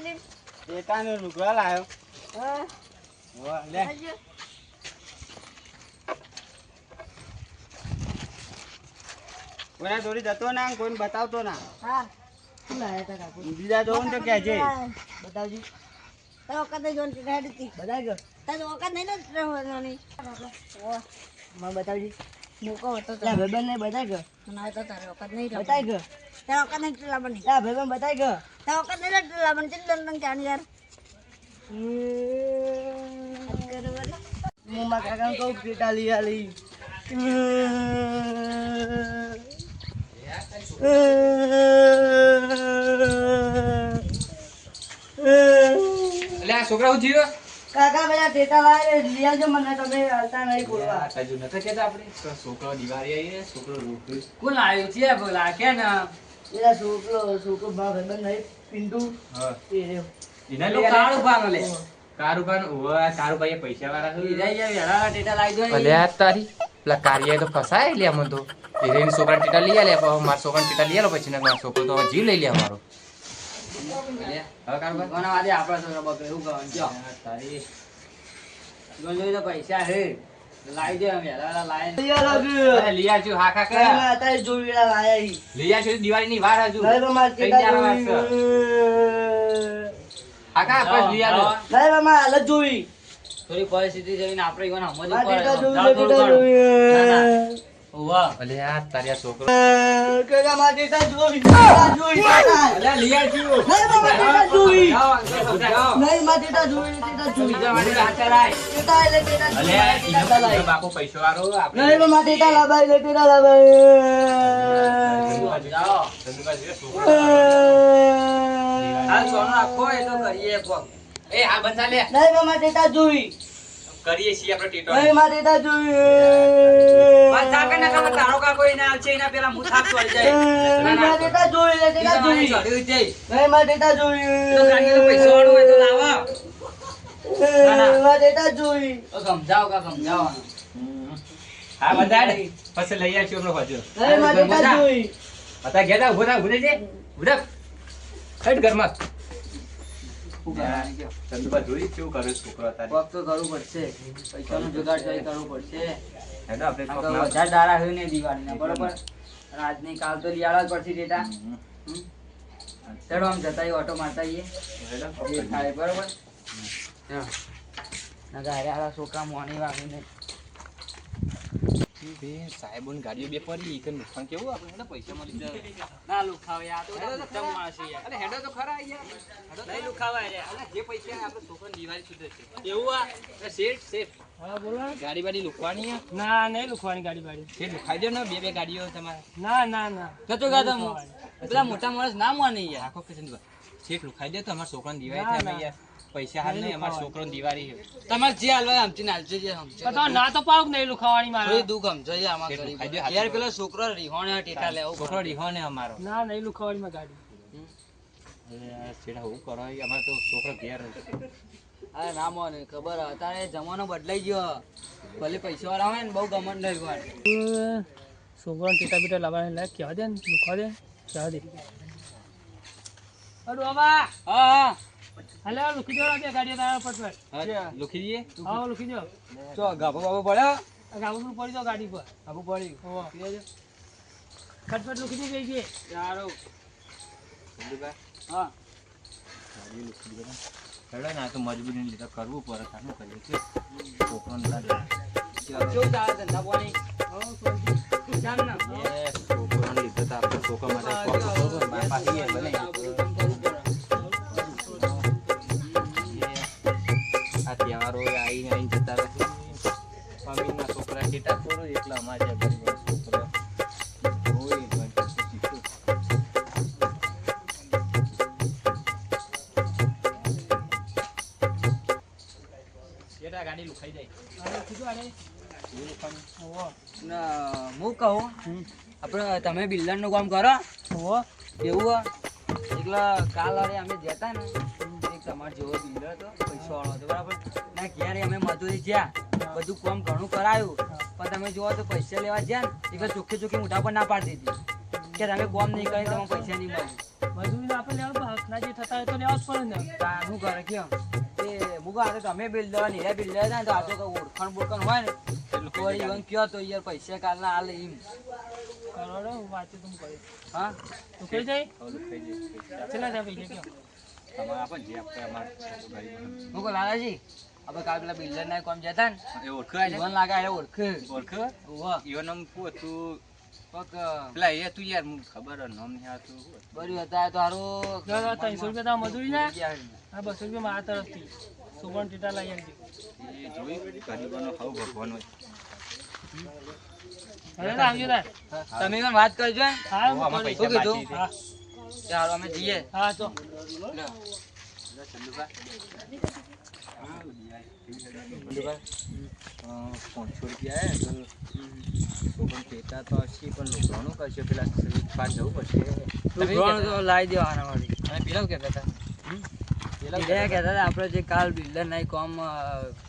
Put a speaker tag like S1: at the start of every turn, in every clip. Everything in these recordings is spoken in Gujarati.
S1: લે
S2: ટેટાનો લુગડા લાયો.
S1: હા.
S2: હોવે, લે. કોઈના જોડી જતો ના કોઈને બતાવતો ના.
S1: હા. તા
S2: બીજા ને તો કહેજે.
S1: બતાવજી. તારો વખત ટેટા હતી.
S3: બધાય ગયો
S1: તારો વખત નહીં ને
S3: બતાવજી.
S1: મૂકો હતો
S3: લા ભાઈબંધ ને બતાય ગયો.
S1: ના તો તારો વખત નહીં
S3: બતાય. ગયો.
S1: તારો વખત નહીં લાવવાની
S3: લા ભાઈબંધ બતાય ગયો.
S1: તારો વખત નહીં લાવવાની કેટલી દંડ ચાણ યાર હાથ કરો વળી.
S3: હું મારા કાકાને કહું પેટા લઈ આલી.
S4: છોકરા હું થયો
S3: કાકા બધા ટેટા લઈ આવજો મને તમે હાલતા નહીં બોલવા.
S4: હજુ નતા કેતા આપણે? છોકરો દિવાળી આવી છોકરો રોકડું
S5: કોણ આવ્યું છે? બોલા કે ને.
S3: પેલા છોકરો છોકરો મારા નહીં પિન્ટુ.
S4: હા. એના લઈ
S5: કાળું પાનો લે.
S4: કારુબાન ઓવા કારુબાઈ પૈસા વાળા
S5: જાય ટેટા લાવી દો
S4: અલ્યા તારી પેલા કાર્ય તો ફસાય લે અમને તો. હિરેન છોકરા ટીટા લઈ આલે મારા છોકરા ટીટા લઈ આલો પછી ને મારો છોકરો તો જીવ લઈ લે અમારો હવે
S5: કોના વાદે આપણા છોકરા બાપે એવું કહેવાનું જો.
S4: તારી.
S5: જો જોઈ તો પૈસા હે. લાવી દે વેળા લાવી
S3: લઈ. આલો
S4: અરે લઈ આવજો હા
S3: અત્યારે જોઈ વેળા લાયા ઈ.
S4: દિવાળી ની વાર હજુ.
S3: નહીં મારા. જોઈ
S4: બસ લઈ આલો
S3: નહીં મારા હાલત જોઈ
S5: થોડી પરિસ્થિતિ જોઈને આપણે ઈવન પડે
S3: જોઈ
S5: ઉવ્વ.
S4: અલ્યા તારી આ છોકરો
S3: કાકા મારા ટેટા જોઈ જોઈ ટેટા.
S4: અલ્યા લઈ
S3: નહીં મારા ટેટા જોઈ
S4: જાઓ, જાઓ, જાઓ.
S3: નહીં મારા ટેટા જોઈ ટેટા જોઈ
S4: બીજા માટે રાચા લાય.
S3: ટેટા એટલે
S4: ઈનો-
S3: લાય.
S4: ઈનો બાપો પૈસો વાળો આપણે
S3: નહીં મારા ટેટા લાવાય એટલે ટેટા લાવાય
S5: જાઓ.
S4: ધંધુકા છે, છોકરો.
S5: હાલ સોનું રાખો એ તો કરીએ કોક.
S4: એ હા બંધા લે
S3: નહીં મારા ટેટા જોઈ
S4: કરીએ છીએ આપણે ટીટો
S3: નહીં મારા ટેટા જોઈએ.
S5: બસ થાકે ના ખબર તારો કાકો એને આવશે એના પેલા મું થાક ચડી જાય.
S3: નહીં મારા ટેટા જોઈએ ટેટા
S5: બીજા વાળે
S3: જોઈ
S5: ચડ્યું છે.
S3: નહીં મારા ટેટા જોઈ
S5: તો કાકીનો પૈસો વાળો હોય તો લાવો. કા
S4: હા ઘરમાં.
S5: શું કરવાનું કયો?
S4: ધંધુકા જોઈ કેવું કરે છોકરો
S5: તો કરવું પડશે. પૈસાનું જુગાડ જોઈ કરવું પડશે.
S4: હેડો આપણે
S5: આ
S4: કોક
S5: તો
S4: ના-
S5: વધારે દાડા હોય ને દિવાળીના બરોબર? આજની કાલ તો લીયાળા જ પડશે ડેટા.
S4: હમ?
S5: આમ જતા ઓટો મારતા આવીએ. બરોબર? હા. નકર હારે છોકરા મોણી વાગીને
S4: બે ગાડીઓ બે પડી. ઈ નુકસાન કેવું? આપણે હેડો પૈસા મળી જાય.
S5: ના લુખાવે આ તો યાર.
S4: અરે હેડો તો ખરા યાર. હેડો
S5: નહીં લુખાવાય રે.
S4: અરે જે પૈસા આપણે છોકરાની દિવાળી સુધરે છે.
S5: એવું આ?
S4: શેઠ શેઠ
S6: હા બોલો.
S4: ગાડી બાડી લુખવાની?
S6: ના નહીં લુખવાની ગાડી બાડી.
S4: શેઠ લુખાઈ દો ને બે બે ગાડીઓ તમારે.
S6: ના ના ના.
S5: કતો ગાતો. પેલા મોટા માણસ ના માને યાર.
S4: આખો કિશન શેઠ લુખાઈ દે તો અમારા છોકરાની દિવાળી થાય યાર. પૈસા હાલ નહીં અમારા છોકરો દિવાળી છે.
S5: તમારે જે હાલવા આમથી નાલજો જે સમજો.
S6: ના તો પાડો નહીં લુખાવાની મારે?
S5: થોડી દુઃખ સમજો યાર આમાં યાર પેલો છોકરો રીહોણે ટેટા લેવો
S4: છોકરો રીહો ને અમારો.
S6: ના નહીં લુખાવાની માં ગાડી.
S4: અરે હું કરો? ઈ તો છોકરો ઘેર
S5: અરે ના મોને ખબર હે, અત્યારે જમાનો બદલાઈ ગયો. ભલે પૈસા વાળા હોય ને બહુ ગમન નહીં હોય.
S6: છોકરાને ટેટા બીટા લાવવાની લાયક કહેવા દે ને લુખવા દે કહેવા દે. અરે બાબા.
S5: હા હા.
S6: હાલે લુખી દો બે ગાડીઓ તારા પટપટ
S4: હા, લુખી દઈએ
S6: હા લુખી દો
S5: ચો ગાભો બાભો પડ્યો?
S6: આ પર પડી દો ગાડી પર.
S5: ગાભો પડી.
S6: હોવા. ફટફટ લુખી દે ગઈ
S5: સારું. હા.
S4: ગાડી લુખી દે હેડો ના તો મજબૂરી લીધા કરવું પડે. કાનું કરીએ? કે છોકરોને લાગે.
S5: કેવું ચાલે ધંધા પાણી. જામ ના
S4: જાય.
S6: કીધું
S5: હું કહું આપણે તમે બિલ્ડરનું કામ કરો.
S6: હો
S5: એવું? એટલે કાલ અરે અમે જતા ને એક તમારે જેવો બિલ્ડર હતો પૈસા વાળો હતો બરાબર? ના ક્યારે અમે મજૂરી જ્યાં બધું કામ ઘણું કરાયું. પણ તમે જુઓ તો પૈસા લેવા જ્યાં ને એટલે ચોખ્ખી ચોખ્ખી મોઢા પર ના પાડી દીધી. કે તમે કોમ નહીં કરી તમે પૈસા નહીં મળે
S6: મજૂરીને આપણે પણ જે થતા હોય તો લેવા જ પડે ને.
S5: કેમ એ મુકા આ તો તમે બિલ્ડર ને એ બિલ્ડર ને તો આ તો ઓળખાણ બોળખાણ હોય ને. તો વળી ઈવન કયો તો યાર પૈસા કાલના આલે એમ.
S6: કરોડો વાંચે તું કરે.
S5: હા?
S6: તું કઈ જાય. ચલા જાય પૈસા
S2: તમારે ને જે આપે અમારે.
S5: લાલાજી આપણે કાલ પેલા બિલ્ડર ના કોમ જતા ને.
S2: એ ને?
S5: ઈવન લાગે એટલે ઓળખે.
S2: ઓળખે? ઈવન આમ?
S5: કોક
S2: પેલા એ તું યાર મને ખબર નામ નહીં આવતું.
S5: બર્યું હતા તો હારું
S6: ત્રણસો રૂપિયા તારા મજૂરી ના? હા બસો રૂપિયા મારા તરફથી. સુવર્ણ ટીટા લઈ આવજો.
S2: જોઈ ગરીબોનો હાવ ભગવાન હોય.
S6: આવજો
S5: તમે પણ વાત કરજો હે? કીધું? હારું અમે જઈએ.
S6: હા તો.
S2: પાંચસો રૂપિયા હે તો કહેતા તો હશે પણ લોકોનું કરશે પેલા પાંચ જવું પડશે
S5: તો લાવી દેવાના વાળી
S2: અને પેલા કહેતા હતા પેલા
S5: કહેતા હતા? આપણે જે કાલ બિલ્ડર ના કામ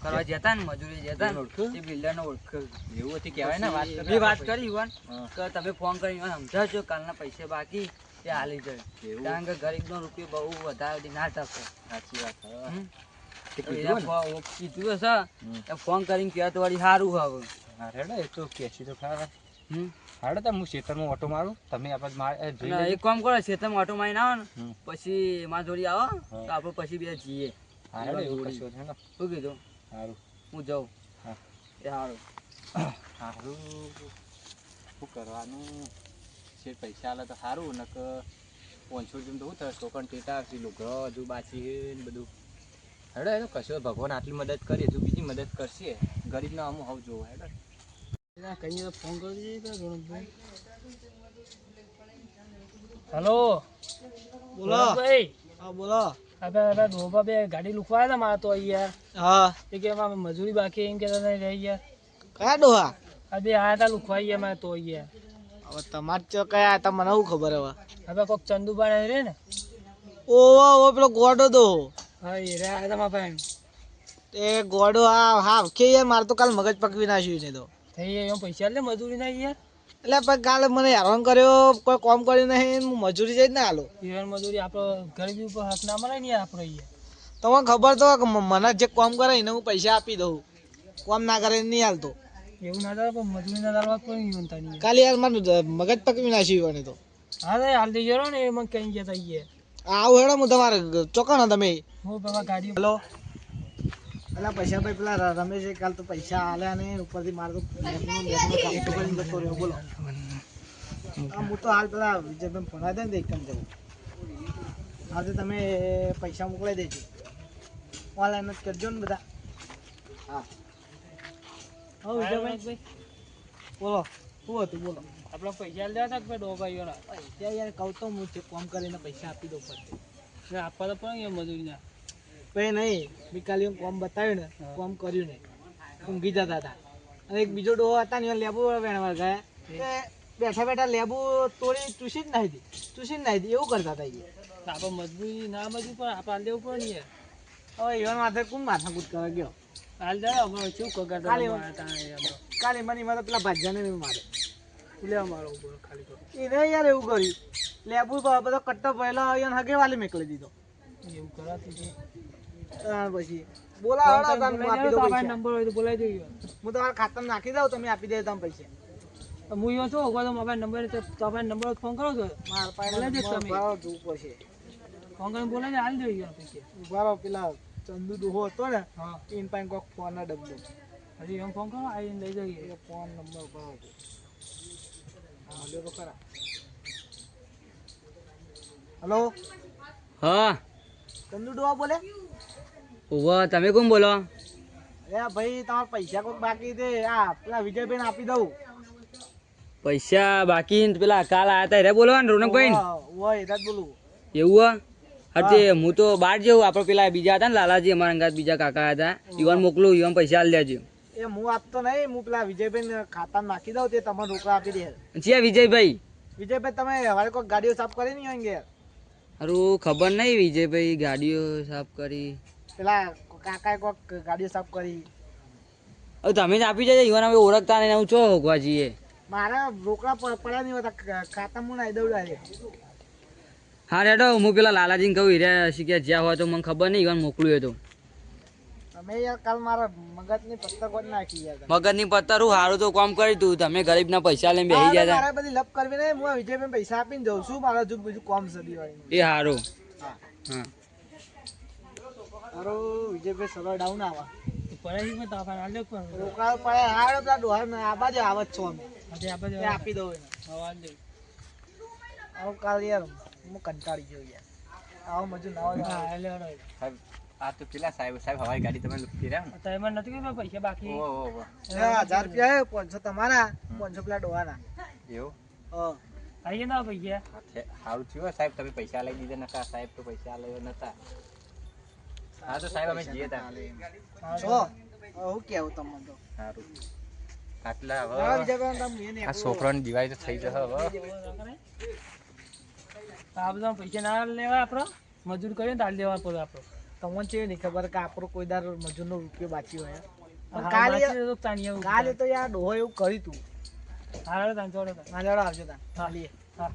S5: કરવા જતા ને મજૂરી જતા ને એ બિલ્ડર ને
S2: એવું હતી કહેવાય ને વાત
S5: વાત કરી
S2: હોય.
S5: કે તમે ફોન કરી ઈવન સમજાવજો કાલના પૈસા બાકી તે હાલી જાય? કારણ કે ગરીબનો રૂપિયો બહુ વધારે ના થશે
S2: સાચી વાત કીધું
S5: હશે. ફોન કરીને કહે તો વળી સારું હવે.
S2: હા રેડો એ તો કેસી તો ખરા? તો હું ખેતરમાં ઓટો મારું. તમે આપણે.
S5: એક કામ કરો ખેતરમાં ઓટો મારીને આવો ને. પછી મારા જોડી આવો તો આપણે પછી બે જઈએ.
S2: એવું કશું હેડો.
S5: શું કીધું?
S2: સારું
S5: હું જાઉં.
S2: હા.
S5: એ સારું
S2: સારું શું કરવાનું? છે પૈસા આલે તો સારું નક પાંચસો રૂપિયા તો શું થાય છોકરાને ટેટા લુગડો હજુ બાચી ને બધું. હેડો હેડો કશો ભગવાન આટલી મદદ કરી હજુ બીજી મદદ કરશે. ગરીબના અમુક હવ જોવો હેડો.
S6: કહીએ તો ફોન કરી હલો.
S7: બોલો.
S6: ભાઈ
S7: હા બોલો.
S6: બે ગાડી લુખવાયા હતા મારા તો અહીંયા.
S7: હા.
S6: એ કે એમાં મજૂરી બાકી એમ કહેતા નહીં રહી ગયા.
S7: કયા ડોહા?
S6: આ બે આયા હતા લુખવાઈ અમારે તો અહીંયા.
S7: હવે તમાર ચો કયા હતા મને શું ખબર હવે?
S6: હવે કોક ચંદુબા રે ને.
S7: ઓવો ઓવો પેલો ગોડો દો.
S6: એ
S7: ગોડો હા હા કે યાર મારે તો કાલ મગજ પકવી નાખ્યું છે તો.
S6: થઈ ગયા એમ પૈસા લે મજૂરી ના યાર?
S7: એટલે પણ કાલે મને હેરાન કર્યો કોઈ કોમ કર્યું નહીં હું મજૂરી જઈ ના હાલો
S6: ઈવન મજૂરી આપણો ગરીબી ઉપર હક ના મળે ને આપણો અહીંયા
S7: તમને ખબર તો કે મને જે કોમ કરે એને હું પૈસા આપી દઉં. કોમ ના કરે નહીં હાલતો.
S6: એવું ના થાય પણ મજૂરી ના દાલવા કોઈ નહીં બનતા
S7: કાલે યાર મારું મગજ પકવી નાખ્યું એને તો.
S6: હા હાલ દઈ ગયો ને એ મને કઈ ગયા હતા યાર.
S7: આવું હેડો હું તમારે ચોકાણો તમે.
S6: હું પેલા ગાડી
S7: હેલો. પેલા પૈસા ભાઈ પેલા રમેશ કાલ તો પૈસા આલ્યા ને ઉપરથી મારે તો બોલો. હા, તો હાલ પેલા વિજયભાઈ ભણાવી દે ને એકદમ જવું આજે તમે પૈસા મોકલાઈ દેજો. ઓનલાઈન જ કરજો ને બધા. હા. હા વિજયભાઈ. બોલો. શું હતું? બોલો.
S6: આપણે પૈસા લેવા હતા કે ડોબાઈઓના
S7: પૈસા યાર કહું તો હું કોમ કરીને પૈસા આપી દઉં પડશે
S6: એટલે આપવા તો પણ યાર મજૂરીના
S7: ભાઈ નહીં મેં કાલે હું કોમ બતાવ્યું ને કોમ કર્યું ને. ઊંઘી જતા હતા. અને એક બીજો ડોહો હતા ને લેબુ વેણવા ગયા. બેઠા બેઠા લેબુ તોડી ચૂસી જ નાખી હતી ચૂસી જ નાખી હતી એવું કરતા હતા એ.
S6: આપણે મજબૂરી ના મજબૂરી પણ આપણે લેવું પણ પડે ને
S7: હવે એવા માથે કોણ માથાકૂટ કરવા ગયો.
S6: હાલ અમારે શું કગાર
S7: કાલે મને મારે પેલા ભાજ્યાને મારે.
S6: મારો ખાલી
S7: એને યાર એવું કર્યું. લેબુ બધો કટ્ટો પહેલો એને હગે વાલી મેકલી દીધો.
S6: એવું કરાતું છે
S7: ત્યાર પછી. બોલા હળો તમે આપી દઉં પૈસા.
S6: નંબર હોય તો બોલાવી દઈએ
S7: હું તમારા ખાતામાં નાખી દઉં તમે આપી દે તમે પૈસા.
S6: હું યો છું તો મોબાઈલ નંબર તમારા નંબર ફોન કરો છો.
S7: મારા
S6: તમે.
S7: ભાવ જોવું પડશે
S6: ફોન કરીને બોલાવી હાલ દઈએ પૈસા.
S7: ઊભા પેલા ચંદુ દોહો હતો ને
S6: હા.
S7: એન પાસે કોક ફોન ના ડબ્બો.
S6: હજી એમ ફોન કરો આવીને લઈ જઈએ.
S7: ફોન નંબર ઊભા હલો
S5: હા.
S7: ચંદુ ડોવા બોલે?
S5: ઊભા તમે કોણ બોલો?
S7: એ ભાઈ તમારા પૈસા કોઈક બાકી છે. આ પેલા વિજયભાઈ આપી દઉં.
S5: પૈસા બાકી ને પેલા કાલ આયા હતા રે બોલો ને રોનકભાઈ
S7: હોય એ જ બોલું.
S5: એવું હા? તે હું. તો બહાર જવું આપણે પેલા બીજા હતા ને લાલાજી અમારા અંગાત બીજા કાકા હતા. યુવાન મોકલું યુવાન પૈસા આલી દેજો.
S7: એ હું આપતો નહીં હું પેલા વિજયભાઈ ખાતામાં નાખી દઉં તે તમને રોકડા આપી દે.
S5: છે વિજયભાઈ?
S7: વિજયભાઈ તમે હવે કોઈ ગાડીઓ સાફ કરી નહીં હોય ઘેર?
S5: હારું ખબર નહીં વિજયભાઈ ગાડીઓ સાફ કરી.
S7: પેલા કાકાએ કોક ગાડીઓ સાફ કરી.
S5: હવે તમે જ આપી જજો ઈવન હવે ઓળખતા નહીં હું ચો હોગવા જઈએ
S7: મારા રોકડા પડ્યા નહીં હોતા ખાતા હું નાઈ દઉં ડાયરેક્ટ.
S5: હા રેડો હું પેલા લાલાજીને કહું હીરા શીખ્યા જ્યાં હોય તો મને ખબર નહીં ઈવન મોકલ્યું હોય તો.
S7: તમે યાર કાલ મારા મગજની પત્તર નાખી યાર
S5: મગજની પત્તર હું સારું તો કામ કરી તું. તમે ગરીબના પૈસા લઈને બેસી ગયા
S7: મારે બધી લપ કરવી નહીં હું વિજય વિજયભાઈ પૈસા આપીને જઉં છું મારા જો બીજું કોમ
S5: સદી એ સારું
S7: હા.
S5: હા.
S7: મારો વિજયભાઈ સરળ ડાઉન આવા.
S6: પણ
S7: પડે હારો પેલા ડોહા ને આ બાજુ આવત છો અમે.
S6: આજે
S7: આપી દઉં એને.
S6: હવા દે.
S7: આવું કાલ યાર હું કંટાળી ગયો યાર. આવો મજૂર ના હોય
S6: હા એટલે હળો.
S4: સાહેબ આ તો પેલા સાહેબ સાહેબ હવાઈ ગાડી તમે લૂંટી રહ્યા
S6: અત્યારે મને નથી કે પૈસા બાકી.
S4: ને ઓહો ઓહો.
S7: એ રૂપિયા હે પાંચસો તમારા પાંચસો પેલા ડોહાના.
S4: એવું?
S7: હા.
S6: આવીએ ના પૈસા.
S4: સારું થયું સાહેબ તમે પૈસા લઈ દીધા નતા સાહેબ તો પૈસા લઈ નતા. હા તો સાહેબ અમે જઈએ તા
S7: છો હું કેવું તમને તો?
S4: સારું આટલા હવે.
S7: વિજયભાઈ તમે એને
S4: આ છોકરાની દિવાળી તો થઈ જશે હવે.
S6: આ બધા પૈસા ના લેવા આપણો? મજૂર કરીએ ને તાલ દેવા પડે આપણો.
S7: તમને છે નહીં ખબર કે આપણો કોઈ દાર મજૂરનો રૂપિયો બાચ્યો હોય. પણ કાલે
S6: તો તાણી
S7: કાલે તો યાર ડોહો એવું કર્યું તું.
S6: હા તાણ ચોડો તાણ.
S7: આવજો તા
S6: હા. હા.